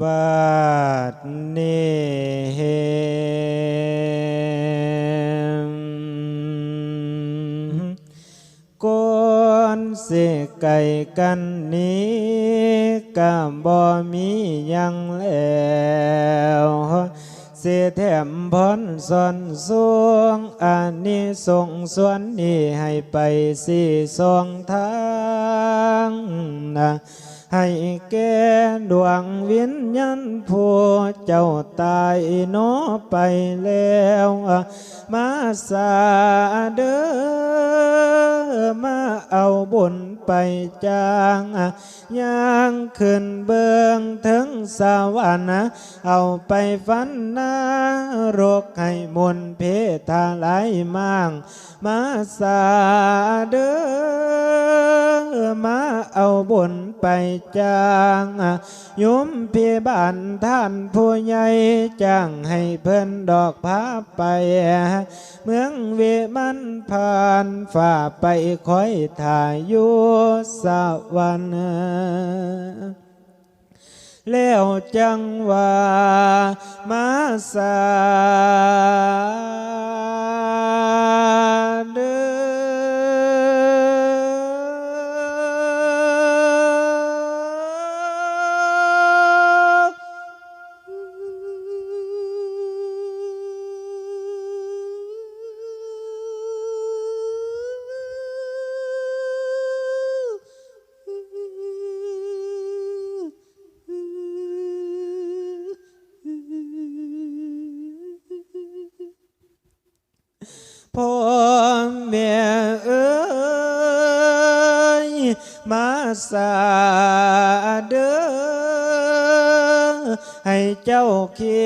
บาดนี้ก่อนสิไก่กันนี้ก็บ่มียังแล้วสิแถมพรสอนสวงอันนี้ส่งส่วนนี้ให้ไปสี่สองทางนะ ให้แก่ดวงวิญญาณผู้เจ้าตายโนอไปแล้วมาสาเดอมาเอาบุญไปจางย่างขึ้นเบืองถึงสวรรค์เอาไปฝันนารกให้มนเพทาไหลายมั่งมาสาเดอมาเอาบุญ ไปจางโยมพี่บ้านท่านผู้ใหญ่จ้างให้เพิ่นดอกพาไป เมืองเวมันผ่านฝ่าไปคอยถ่ายอยู่สวรรค์แล้วจังว่ามาสา มาสาเด้อให้เจ้าเคี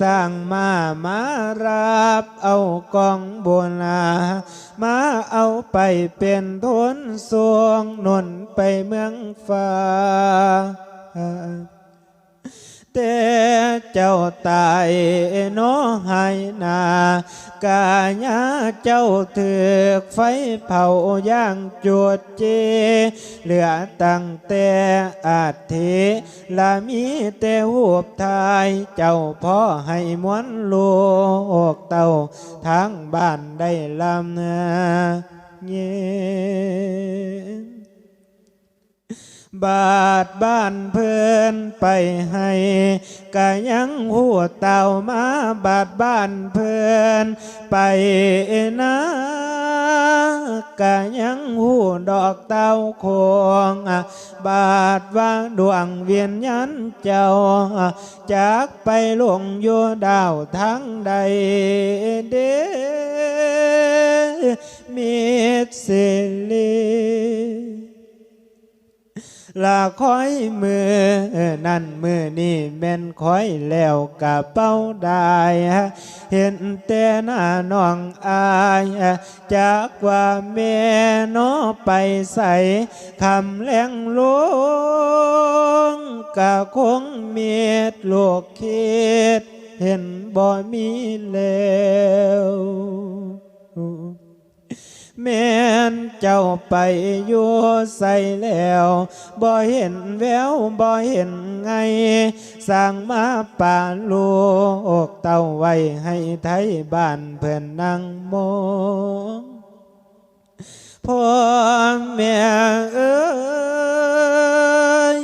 สร้างมามารับเอากองบุญามาเอาไปเป็นทุนสวงนนไปเมืองฟ้า แต่เจ้าตายโนหายนากายาเจ้าถือกไฟเผาย่างจวดเจ เหลือตั้งแต่อาทิละมีแต่หูบทาย เจ้าพ่อให้มวนลูกเต่าทางบ้านได้ลำเงีย บาดบ้านเพื่อนไปให้กะยังหัวเต่ามาบาดบ้านเพื่อนไปนะกะยังหูดอกเต่าโคงบาดว่าดวงเวียนยันเจ้าจากไปหลงโยดาวทั้งใดเดมิดสิลี ลาคอยมือนั่นมือนี่แม่นคอยแล้วกะเป้าได้เห็นแต่หน้าน้องอายจากว่าแม่น้อไปใส่คำแรงลงกะคงเมียดลูกคิดเห็นบ่มีแล้วแม่ เจ้าไปอยู่ใส่แล้วบ่เห็นแววบ่เห็นไงสร้างมาป่าลูกเต้าไว้ให้ไทยบ้านเพื่อนนั่งมงพ่อแม่เอ้ย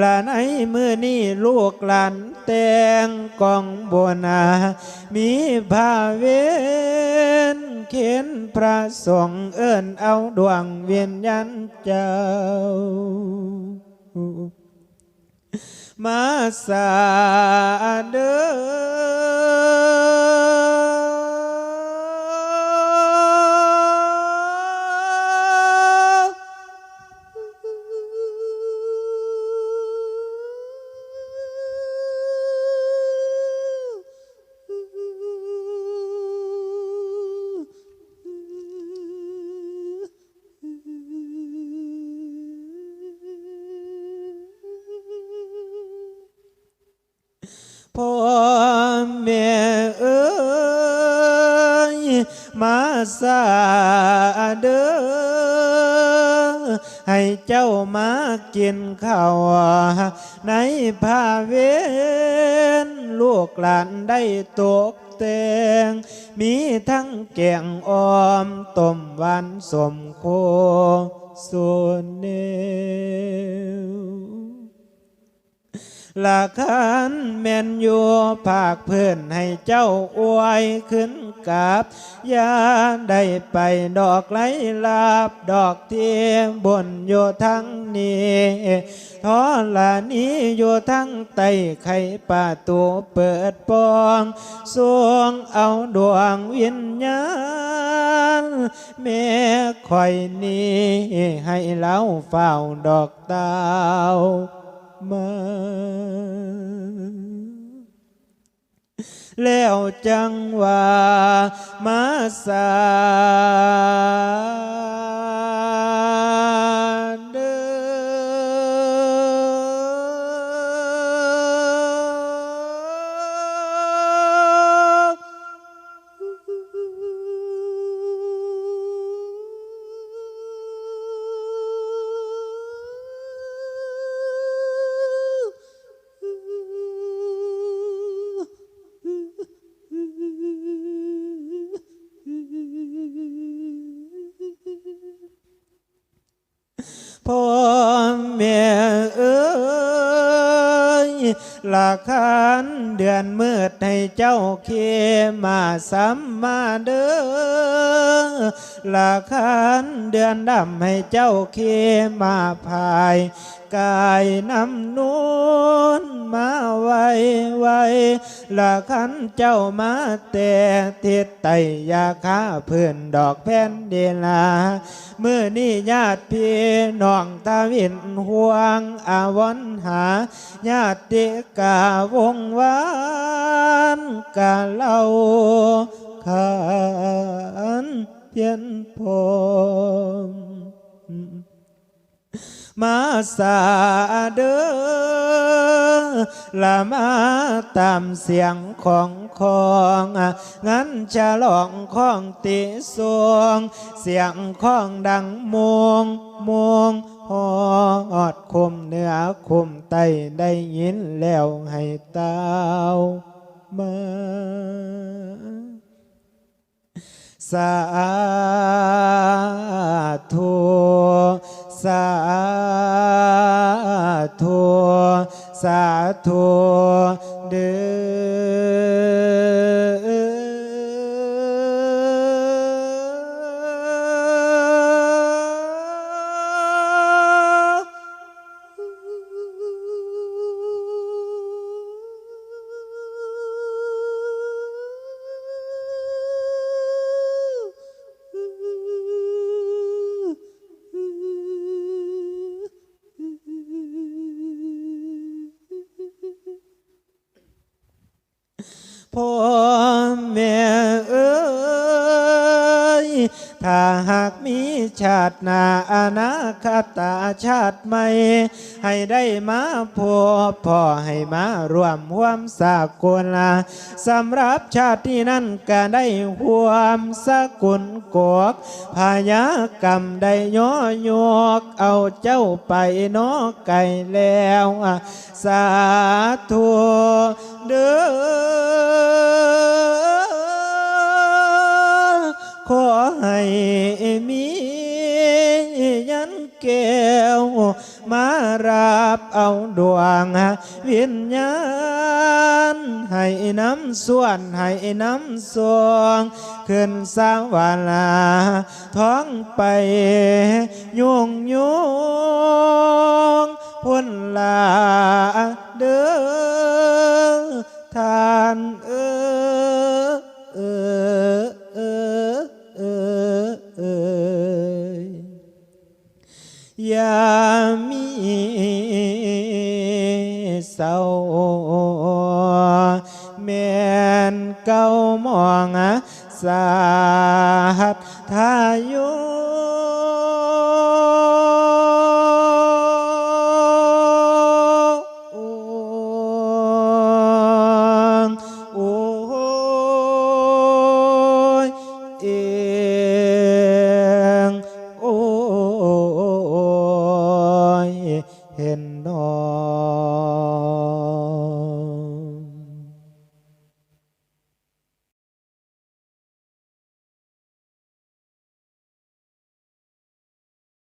ลาในมือนี่ลูกหลานแต่งกองบนา มีพาเว เขียนพระสงฆ์เอิ้นเอาดวงเวียนยันเจ้า มาสาเด้อ สาเด้อให้เจ้ามากินข้าวในภาเวนลูกหลานได้ตกแต่งมีทั้งแกงออมต้มหวานสมโคส่วนเนว ลักันแม่นอยู่ภาคเพื่อนให้เจ้าอวยขึ้นกับยาได้ไปดอกไหลลาบดอกเทียมบนอยู่ทั้งนี้ทอละนี้อยู่ทั้งไตไข่ป่าตูเปิดปองสวงเอาดวงวิญญาณแม่คอยนี้ให้เล้าเฝ้าดอกดา มา แล้วจังว่ามาสา หลักขันเดือนมืดให้เจ้าเคมาสัมมาเด้อหลักขันเดือนดำให้เจ้าเคมาพายกายน้ำนูนมาไว้ไว้ละขันเจ้ามาแต่ทิศไตยาคาเพื่อนดอกแผ่นเดลาเมื่อนี้ญาติพี่น้องทาวินห่วงอาวรหา ญาติกาวงวานกาเล่าขานเพียนพม มาสาเดอละมาตามเสียงของของอะงั้นจะลองของติสวง เสียงของดังมงมงฮอดคุมเนื้อคุมใต้ได้ยินแล้วให้เต้ามาสาธุ สาธุ ชาตินาอนาคตาชาติใหม่ ให้ได้มาพบพ่อให้มารวมห่วมสากุลสำหรับชาตินั้นก็ได้ห่วมสกุลกอกพายากรรมได้ย่อยก เอาเจ้าไปนอไก่แล้วสาธุเด้อขอให้มี แก้ว มารับเอาดวงวิญญาณ ให้น้ำส่วน ให้น้ำสวง ขึ้นสร้างวาลา ท้องไปยุ่งยุ่งพ้น แม่นเก้ามองอะสาหัสทายุ